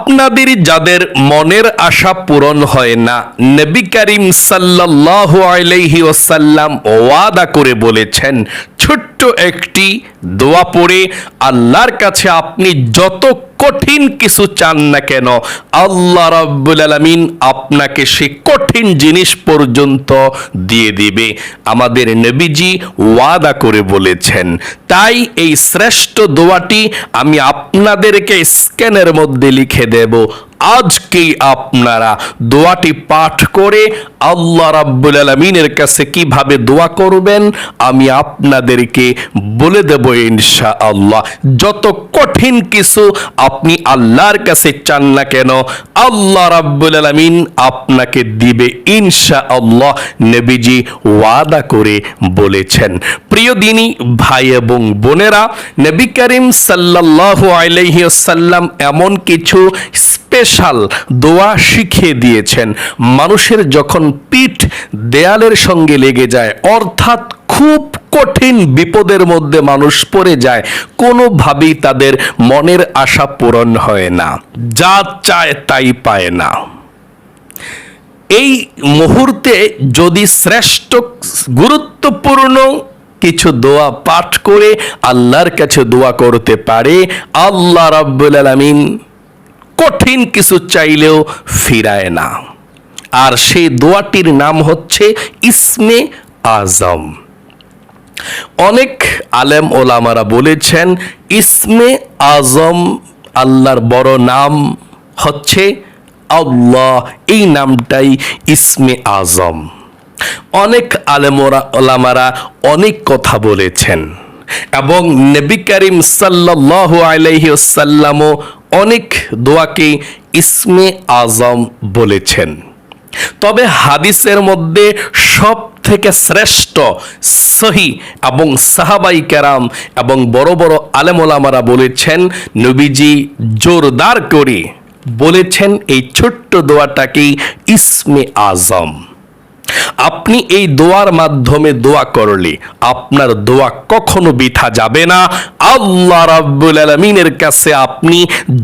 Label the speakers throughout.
Speaker 1: আপনাদের যাদের মনের আশা পূরণ হয় না, নবী করিম সাল্লাল্লাহু আলাইহি ওয়াসাল্লাম ওয়াদা করে বলেছেন ছোট্ট একটি দোয়া পড়ে আল্লাহর কাছে আপনি যত কঠিন কিছু চান না কেন, আল্লাহ রাব্বুল আলামিন আপনাকে সে কঠিন জিনিস পর্যন্ত দিয়ে দিবে। আমাদের নবীজি ওয়াদা করে বলেছেন, তাই এই শ্রেষ্ঠ দোয়াটি আমি আপনাদেরকে স্ক্যানের মধ্যে লিখে দেব। আজকেই আপনারা দোয়াটি পাঠ করে আল্লাহ রাব্বুল আলমিনের কাছে কীভাবে দোয়া করবেন, আমি আপনাদেরকে বলে দেব ইনশা আল্লাহ যত কঠিন কিছু আপনি আল্লাহর কাছে চান না কেন, আল্লাহ রাব্বুল আলমিন আপনাকে দিবে ইনশা আল্লাহ নবীজি ওয়াদা করে বলেছেন। প্রিয় দিনী, ভাই এবং বোনেরা, নবী করিম সাল্লাল্লাহু আলাইহি এমন কিছু স্পেশাল দোয়া শিখিয়ে দিয়েছেন। মানুষের যখন পিঠ দেয়ালের সঙ্গে লেগে যায়, অর্থাৎ খুব কঠিন বিপদের মধ্যে মানুষ পড়ে যায়, কোনোভাবেই তাদের মনের আশা পূরণ হয় না। যা চায় তাই পায় না। এই মুহূর্তে যদি শ্রেষ্ঠ গুরুত্বপূর্ণ কিছু দোয়া পাঠ করে আল্লাহর কাছে দোয়া করতে পারে, আল্লাহ রাব্বুল আলামিন কঠিন কিছু চাইলেও ফিরায় না। আর সেই দোয়াটির নাম হচ্ছে ইসমে আজম। অনেক আলেম ওলামারা বলেছেন, ইসমে আজম আল্লাহর বড় নাম হচ্ছে আল্লাহ। এই নামটাই ইসমে আজম। অনেক আলেমরা ওলামারা অনেক কথা বলেছেন এবং নবী করিম সাল্লাল্লাহু আলাইহি সাল্লামও অনেক দোয়াকে ইসমে আজম বলেছেন। তবে হাদিসের মধ্যে সব থেকে শ্রেষ্ঠ সহি এবং সাহাবাই কেরাম এবং বড় বড় আলেমোলামারা বলেছেন, নবীজি জোরদার করে বলেছেন এই ছোট্ট দোয়াটাকেই ইসমে আজম। আপনি এই দোয়ার মাধ্যমে দোয়া করলে, আপনার দোয়া কখনো বৃথা যাবে না। আল্লাহ রাব্বুল আলামিনের কাছে আপনি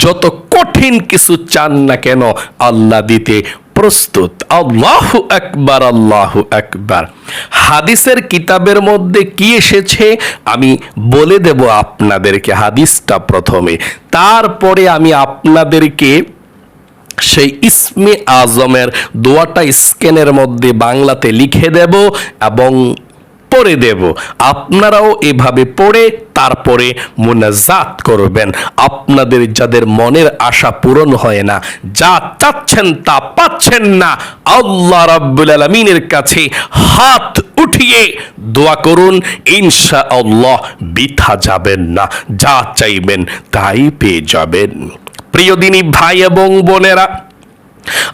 Speaker 1: যত কঠিন কিছু চান না কেন, আল্লাহ দিতে প্রস্তুত। আল্লাহ আকবার আল্লাহ আকবার। হাদিসের কিতাবের মধ্যে কি এসেছে? আমি বলে দেব আপনাদেরকে হাদিসটা প্রথমে। তারপরে আমি আপনাদেরকে সেই ইসমে আজমের দোয়াটা স্ক্যানের মধ্যে বাংলাতে লিখে দেব এবং পড়ে দেব। আপনারাও এভাবে পড়ে তারপরে মুনাজাত করবেন। আপনাদের যাদের মনের আশা পূরণ হয় না, যা চাচ্ছেন তা পাচ্ছেন না, আল্লাহ রাব্বুল আলামিনের কাছে হাত উঠিয়ে দোয়া করুন ইনশা আল্লাহ বৃথা যাবেন না, যা চাইবেন তাই পেয়ে যাবেন। প্রিয় দিনী ভাই এবং বোনেরা,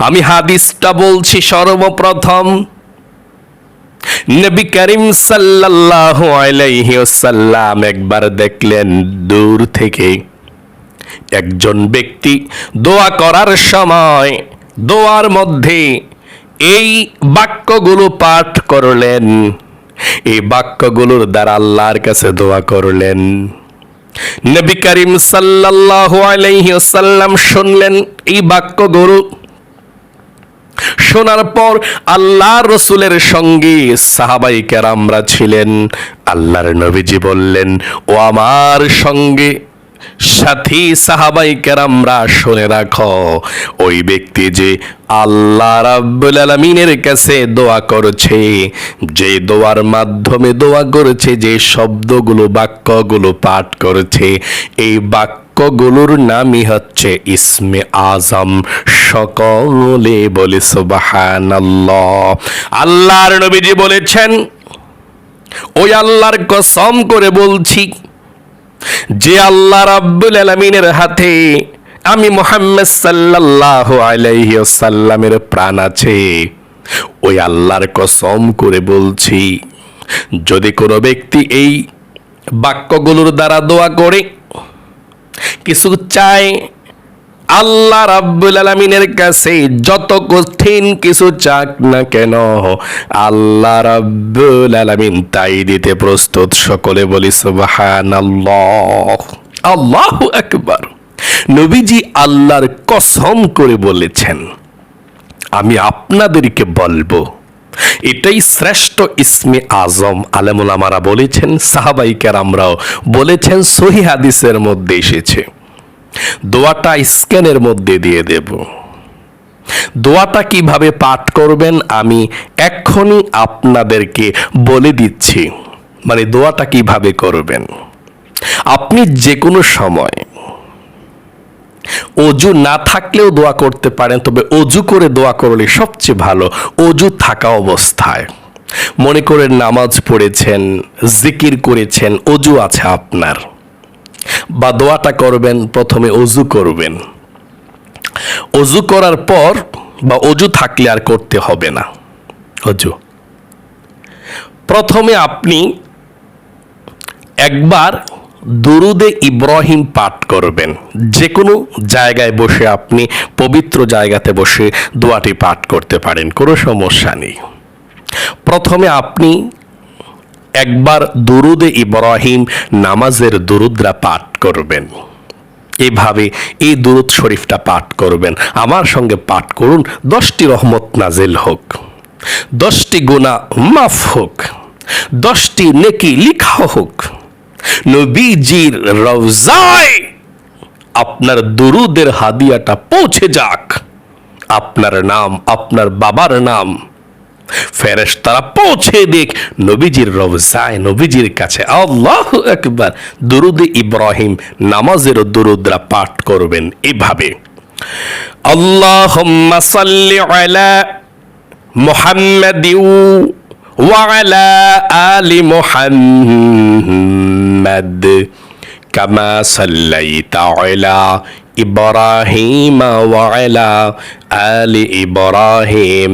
Speaker 1: আমি হাদিসটা বলছি সর্বপ্রথম। নবী করিম সাল্লাল্লাহু আলাইহি ওয়াসাল্লাম একবার দেখলেন দূর থেকে একজন ব্যক্তি দোয়া করার সময়, দোয়ার মধ্যে এই বাক্যগুলো পাঠ করলেন। এই বাক্যগুলোর দ্বারা আল্লাহর কাছে দোয়া করলেন। নবী করিম সাল্লাল্লাহু আলাইহি ওয়াসাল্লাম শুনলেন এই বাক্য গুরু। শোনার পর আল্লাহ রসুলের সঙ্গে সাহাবাই কেরামরা ছিলেন। আল্লাহর নবীজি বললেন, ও আমার সঙ্গে সাথী সাহাবাই কেরামরা শুনে রাখো, ওই ব্যক্তি যে আল্লাহ রাব্বুল আলামিনের কাছে দোয়া করছে, যে দোয়ার মাধ্যমে দোয়া করেছে, যে শব্দগুলো, বাক্যগুলো পাঠ করেছে, এই বাক্য বাক্যগুলোর নামই হচ্ছে ইসমে আজম। সকলে বলে সুবহানাল্লাহ। আল্লাহর নবীজি বলেছেন, ওই আল্লাহর কসম করে বলছি যে আল্লাহ রাব্বুল আলমিনের হাতে আমি মোহাম্মদ সাল্লাল্লাহু আলাইহি সাল্লামের প্রাণ আছে, ওই আল্লাহর কসম করে বলছি, যদি কোনো ব্যক্তি এই বাক্যগুলোর দ্বারা দোয়া করে, কিছু চাই আল্লাহ রাব্বুল আলামিনের কাছে যত কঠিন কিছু চাক না কেন, আল্লাহ রাব্বুল আলামিন তাই দিতে প্রস্তুত। সকলে বলি সুবহানাল্লাহ। আল্লাহু আকবার। নবীজি আল্লাহর কসম করে বলেছেন, আমি আপনাদেরকে বলব, এটাই শ্রেষ্ঠ ইসমে আজম। আলেমুল আমারা বলেছেন, সাহাবাই কেরামরাও বলেছেন, সহি হাদিসের মধ্যে এসেছে। দোয়াটা স্ক্যানের মধ্যে দিয়ে দেব। দোয়াটা কীভাবে পাঠ করবেন আমি এক্ষুনি আপনাদেরকে বলে দিচ্ছি। মানে দোয়াটা কীভাবে করবেন? আপনি যে কোনো সময় অজু না থাকলেও দোয়া করতে পারেন, তবে অজু করে দোয়া করলে সবচেয়ে ভালো, অজু থাকা অবস্থায়। মনে করে নামাজ পড়েছেন, জিকির করেছেন, অজু আছে আপনার। বা দোয়াটা করবেন, প্রথমে অজু করবেন। অজু করার পর বা অজু থাকলে আর করতে হবে না। অজু। প্রথমে আপনি একবার দুরুদে ইব্রাহিম পাঠ করবেন। যে কোনো জায়গায় বসে আপনি পবিত্র জায়গাতে বসে দোয়াটি পাঠ করতে পারেন, কোনো সমস্যা নেই। প্রথমে আপনি একবার দুরুদে ইব্রাহিম নামাজের দুরুদরা পাঠ করবেন। এভাবে এই দুরুদ শরীফটা পাঠ করবেন। আমার সঙ্গে পাঠ করুন, দশটি রহমত নাজেল হোক, দশটি গুণা মাফ হোক, দশটি নেকি লিখা হোক। নবীজির রওজায় আপনার দুরুদের হাদিয়াটা পৌঁছে যাক। আপনার নাম, আপনার বাবার নাম ফেরেশ তারা পৌঁছে দেখ নবীজির রওজায় নবীজির কাছে আল্লাহ একবার দুরুদ ইব্রাহিম নামাজের দুরুদরা পাঠ করবেন এভাবে আল্লাহুম্মা সাল্লি আলা মুহাম্মাদিউ وعلى آل محمد كما صليت على إبراهيم وعلى آل إبراهيم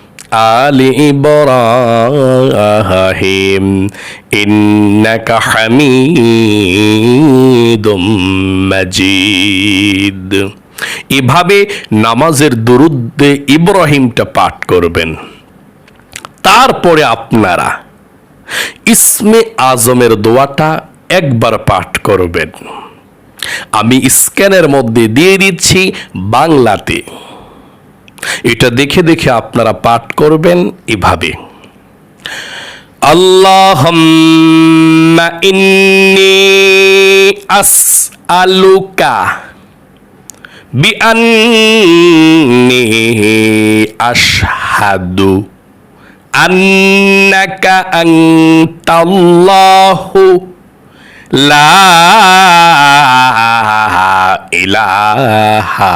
Speaker 1: آل إبراهيم إنك حميد مجيد এভাবে নামাজের দুরুদ্দে ইব্রাহিমটা পাঠ করবেন তারপরে আপনারা ইসমে আজমের দোয়াটা একবার পাঠ করবেন আমি স্ক্যানের মধ্যে দিয়ে দিচ্ছি বাংলাতে এটা দেখে দেখে আপনারা পাঠ করবেন এভাবে। আল্লাহুম্মা ইন্নি আসআলুকা বিআন্নি আশহাদু আন্নাকা আনতাল্লাহু লা ইলাহা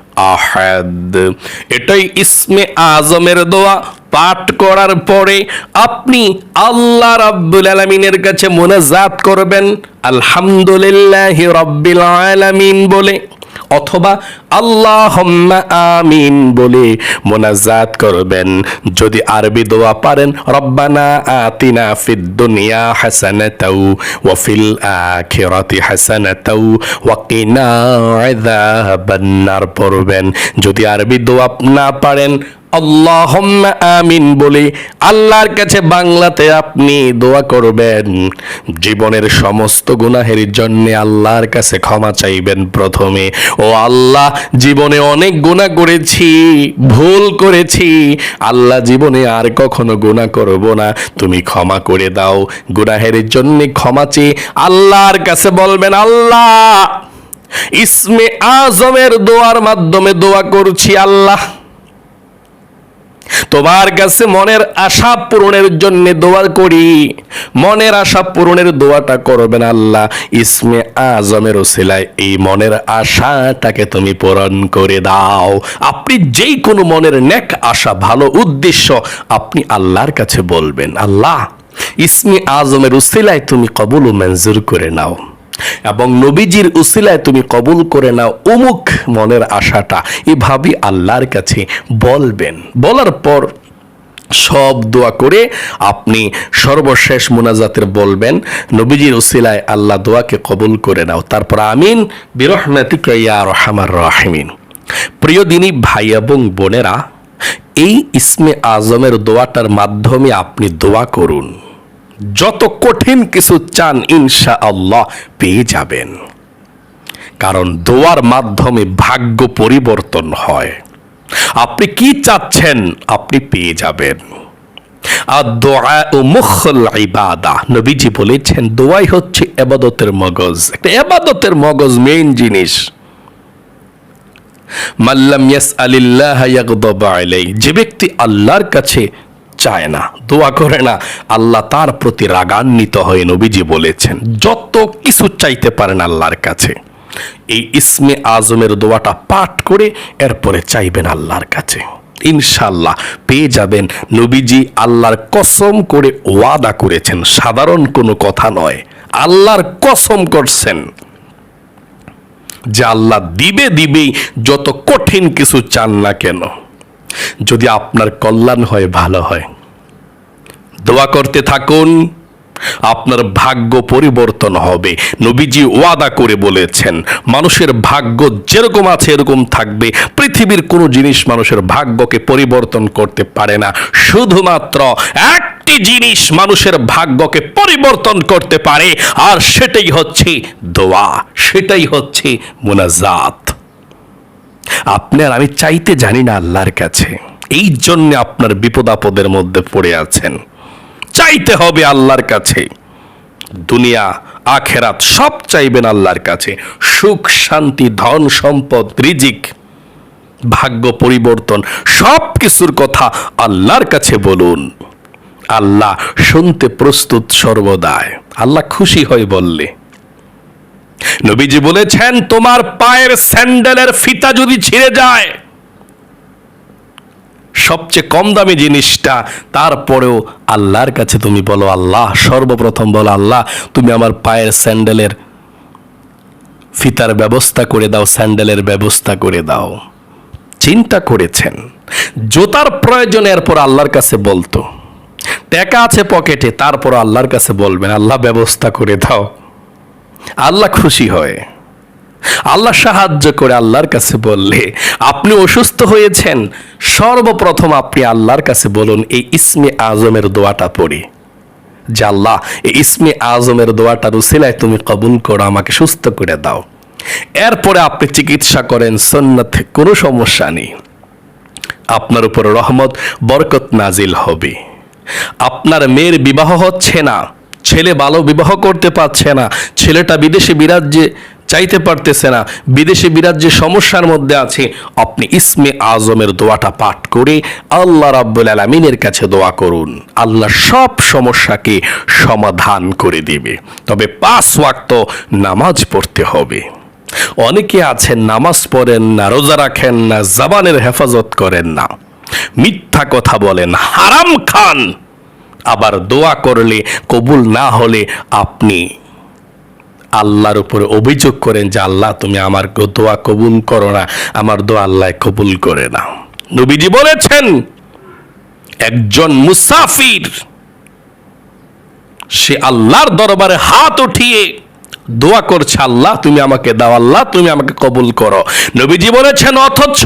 Speaker 1: আহাদ। এটাই ইসমে আজমের দোয়া। পাঠ করার পরে আপনি আল্লাহ রাব্বুল আলামিনের কাছে মোনাজাত করবেন। আলহামদুলিল্লাহ রাব্বিল আলামিন বলে। অথবা আল্লাহ আমিন বলে মোনাজাত করবেন। যদি আরবি দোয়া পারেন, রব্বানা আতিনা ফিদ দুনিয়া হাসানাতাও ওয়া ফিল আখিরাতি হাসানাতাও ওয়া কিনা আযাবান্নার। পড়বেন। যদি আরবি দোয়া না পারেন আল্লাহম্মা আমিন বলে, আল্লাহর কাছে বাংলাতে আপনি দোয়া করবেন। জীবনের সমস্ত গুনাহের জন্য আল্লাহর কাছে ক্ষমা চাইবেন প্রথমে। ও আল্লাহ, জীবনে অনেক গুনাহ করেছি, ভুল করেছি, আল্লাহ জীবনে আর কখনো গুনাহ করব না। তুমি ক্ষমা করে দাও, গুনাহের জন্য ক্ষমা চেয়ে আল্লাহর কাছে বলবেন, আল্লাহ, ইসমে আজমের দোয়ার মাধ্যমে দোয়া করছি, আল্লাহ। তোমার কাছে মনের আশা পূরণের জন্য দোয়া করি। মনের আশা পূরণের দোয়াটা করবেন আল্লাহ। ইসমে আজমের ওসিলায় এই মনের আশাটাকে তুমি পূরণ করে দাও। আপনি যেই কোনো মনের নেক আশা, ভালো উদ্দেশ্য আপনি আল্লাহর কাছে বলবেন। আল্লাহ, ইসমে আজমের উসিলায় তুমি কবুল ও মঞ্জুর করে নাও। এবং নবীজির উসিলায় তুমি কবুল করে নাও অমুক মনের আশাটা। এভাবে আল্লাহর কাছে বলবেন। বলার পর সব দোয়া করে আপনি সর্বশেষ মোনাজাতের বলবেন, নবীজির উসিলায় আল্লাহ দোয়াকে কবুল করে নাও। তারপর আমিন, বিরহমাতিক ইয়া রহমার রাহিমিন। প্রিয় দিনী, ভাই এবং বোনেরা, এই ইসমে আজমের দোয়াটার মাধ্যমে আপনি দোয়া করুন। যত কঠিন কিছু চান ইনশা আল্লাহ পেয়ে যাবেন। কারণ দোয়ার মাধ্যমে ভাগ্য পরিবর্তন হয়। আপনি কি চাচ্ছেন আপনি পেয়ে যাবেন। আর দোয়া ও মুখল নবীজি বলেছেন, দোয়াই হচ্ছে এবাদতের মগজ। একটা এবাদতের মগজ মেইন জিনিস। মাল্লাম ইয়াস আলিল্লাহ যে ব্যক্তি আল্লাহর কাছে চায় না, দোয়া করে না। আল্লাহ তার প্রতি রাগান্বিত হয়ে নবীজি বলেছেন, যত কিছু চাইতে পারেন আল্লাহর কাছে। এই ইসমে আজমের দোয়াটা পাঠ করে এরপরে চাইবেন আল্লাহর কাছে। ইনশাল্লাহ পেয়ে যাবেন। নবীজি আল্লাহর কসম করে ওয়াদা করেছেন, সাধারণ কোনো কথা নয়। আল্লাহর কসম করছেন। যে আল্লাহ দিবে দিবেই যত কঠিন কিছু চান না কেন। যদি আপনার কল্যাণ হয়, ভালো হয়। দোয়া করতে থাকুন, আপনার ভাগ্য পরিবর্তন হবে। নবীজি ওয়াদা করে বলেছেন, মানুষের ভাগ্য যেরকম আছে, এরকম থাকবে। পৃথিবীর কোনো জিনিস মানুষের ভাগ্যকে পরিবর্তন করতে পারে না। শুধুমাত্র একটি জিনিস মানুষের ভাগ্যকে পরিবর্তন করতে পারে, আর সেটাই হচ্ছে দোয়া। সেটাই হচ্ছে মোনাজাত। আপনার, আমি চাইতে জানি না আল্লাহর কাছে। এই জন্য আপনার বিপদ আপদের মধ্যে পড়ে আছেন। চাইতে হবে আল্লাহর কাছে। দুনিয়া, আখেরাত সব চাইবেন আল্লাহর কাছে। সুখ, শান্তি, ধন সম্পদ, রিজিক, ভাগ্য পরিবর্তন সব কিছুর কথা আল্লাহর কাছে বলুন। আল্লাহ শুনতে প্রস্তুত সর্বদায় আল্লাহ খুশি হয় বললে নবীজি বলেছেন, তোমার পায়ের স্যান্ডেলের ফিতা যদি ছিঁড়ে যায়, সবচেয়ে কম দামি জিনিসটা, তারপরেও আল্লাহর কাছে তুমি বলো, আল্লাহ, সর্বপ্রথম বলো, আল্লাহ, তুমি আমার পায়ের স্যান্ডেলের ফিতার ব্যবস্থা করে দাও, স্যান্ডেলের ব্যবস্থা করে দাও। চিন্তা করেছেন। জুতার প্রয়োজন, এরপর আল্লাহর কাছে বলতো। টাকা আছে পকেটে, তারপর আল্লাহর কাছে বলবেন, আল্লাহ, ব্যবস্থা করে দাও। আল্লাহ খুশি হয়। আল্লাহ সাহায্য করে আল্লাহর কাছে বললে, আপনি অসুস্থ হয়েছেন, সর্বপ্রথম আপনি আল্লাহর কাছে বলুন, এই ইসমে আজমের দোয়াটা পড়ি। যে আল্লাহ, এই ইসমে আজমের দোয়াটা রুসিলায় তুমি কবুল করো, আমাকে সুস্থ করে দাও। এরপরে আপনি চিকিৎসা করেন সন্ন্যত কোনো সমস্যা নেই। আপনার উপর রহমত, বরকত নাজিল হবে। আপনার মেয়ের বিবাহ হচ্ছে না ছেলে ভালো বিবাহ করতে পারছে না। ছেলেটা বিদেশে বিরাজ্যে চাইতে পারতেছে না। বিদেশে বিরাজ্যে সমস্যার মধ্যে আছে। আপনি ইসমে আজমের দোয়াটা পাঠ করে আল্লাহ রাব্বুল আলমিনের কাছে দোয়া করুন। আল্লাহ সব সমস্যাকে সমাধান করে দেবে। তবে পাঁচ ওয়াক্ত নামাজ পড়তে হবে। অনেকে আছেন, নামাজ পড়েন না, রোজা রাখেন না, জাবানের হেফাজত করেন না। মিথ্যা কথা বলেন, হারাম খান। আবার দোয়া করলে, কবুল না হলে আপনি আল্লাহর উপরে অভিযোগ করেন যে, আল্লাহ, তুমি আমার দোয়া কবুল করো না, আমার দোয়া আল্লাহ কবুল করে না নবীজি বলেছেন, একজন মুসাফির, সে আল্লাহর দরবারে হাত উঠিয়ে দোয়া করছে, আল্লাহ, তুমি আমাকে দাও, আল্লাহ, তুমি আমাকে কবুল করো। নবীজি বলেছেন, অথচ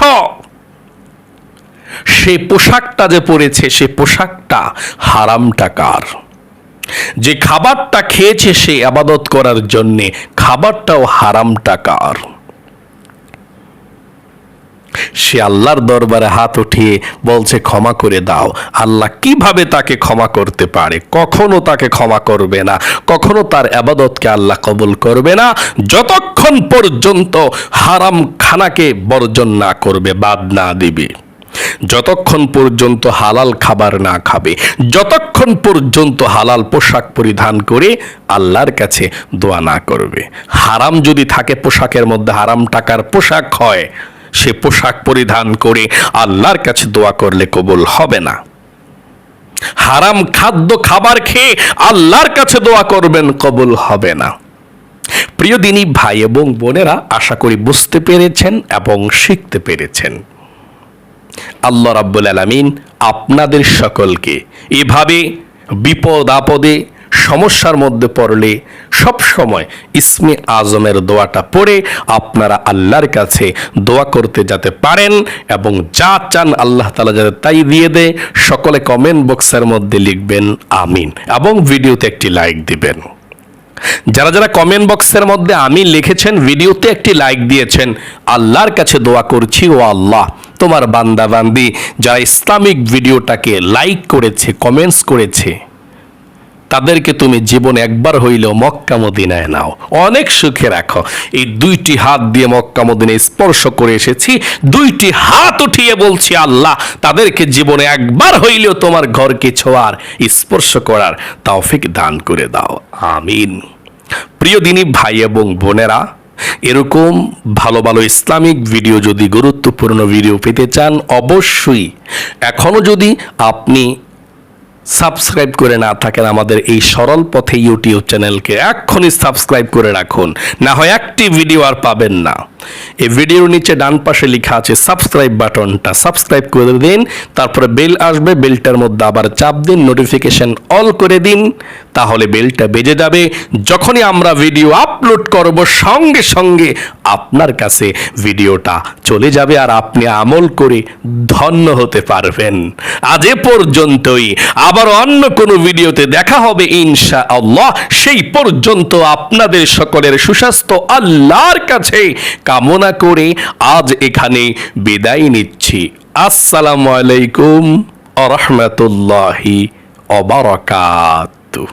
Speaker 1: সে পোশাকটা যে পরেছে, সে পোশাকটা হারাম টাকার যে খাবারটা খেয়েছে সে আবাদত করার জন্যে, খাবারটাও হারাম টাকার সে আল্লাহর দরবারে হাত উঠিয়ে বলছে, ক্ষমা করে দাও। আল্লাহ কীভাবে তাকে ক্ষমা করতে পারে? কখনো তাকে ক্ষমা করবে না। কখনো তার আবাদতকে আল্লাহ কবুল করবে না। যতক্ষণ পর্যন্ত হারাম খানাকে বর্জন না করবে, বাদ না দিবে। যতক্ষণ পর্যন্ত হালাল খাবার না খাবে, যতক্ষণ পর্যন্ত হালাল পোশাক পরিধান করে আল্লাহর কাছে দোয়া না করবে। হারাম যদি থাকে পোশাকের মধ্যে, হারাম টাকার পোশাক হয়, সে পোশাক পরিধান করে আল্লাহর কাছে দোয়া করলে কবুল হবে না। হারাম খাদ্য খাবার খেয়ে আল্লাহর কাছে দোয়া করবেন, কবুল হবে না। প্রিয় দিনী ভাই এবং বোনেরা, আশা করি বুঝতে পেরেছেন এবং শিখতে পেরেছেন। আল্লাহ রাব্বুল আলামিন আপনাদের সকলকে এভাবে বিপদ আপদে, সমস্যার মধ্যে পড়লে সব সময় ইসমে আজমের দোয়াটা পড়ে আপনারা আল্লাহর কাছে দোয়া করতে যাতে পারেন এবং যা চান আল্লাহ তালা যাতে তাই দিয়ে দেয়। সকলে কমেন্ট বক্সের মধ্যে লিখবেন, আমিন। এবং ভিডিওতে একটি লাইক দিবেন। যারা যারা কমেন্ট বক্সের মধ্যে আমি লিখেছেন, ভিডিওতে একটি লাইক দিয়েছেন, আল্লাহর কাছে দোয়া করছি, ও আল্লাহ তোমার বান্দা বান্দি যারা ইসলামিক ভিডিওটাকে লাইক করেছে কমেন্টস করেছে, তাদেরকে তুমি জীবনে একবার হইলেও মক্কা মদিনায় নাও। অনেক সুখে রাখো। এই দুইটি হাত দিয়ে মক্কা মদিনায় স্পর্শ করে এসেছি, দুইটি হাত উঠিয়ে বলছি, আল্লাহ, তাদেরকে জীবনে একবার হইলেও তোমার ঘরকে ছোঁয়ার, স্পর্শ করার তৌফিক দান করে দাও। আমিন। প্রিয় দিনী ভাই এবং বোনেরা এরকম ভালো ভালো ইসলামিক ভিডিও যদি গুরুত্বপূর্ণ ভিডিও পেতে চান, অবশ্যই এখনও যদি আপনি সাবস্ক্রাইব করে না থাকেন আমাদের এই সরল পথে ইউটিউব চ্যানেলকে, এক্ষুনি সাবস্ক্রাইব করে রাখুন। না হয় একটি ভিডিও আর পাবেন না। এই ভিডিওর নিচে ডান পাশে লেখা আছে সাবস্ক্রাইব বাটনটা। সাবস্ক্রাইব করে দিন, তারপরে বেল আসবে, বেলটার মধ্যে আবার চাপ দিন নোটিফিকেশন অল করে দিন, তাহলে বেলটা বেজে যাবে। যখনই আমরা ভিডিও আপলোড করব, সঙ্গে সঙ্গে আপনার কাছে ভিডিওটা চলে যাবে আর আপনি আমল করে ধন্য হতে পারবেন। আজ এ পর্যন্তই। আবার অন্য কোনো ভিডিওতে দেখা হবে ইনশা আল্লাহ সেই পর্যন্ত আপনাদের সকলের সুস্বাস্থ্য আল্লাহর কাছে। কামনা করে আজ এখানে বিদায় নিচ্ছি। আসসালামু আলাইকুম আ রহমতুল্লাহি অবরাকাতুহ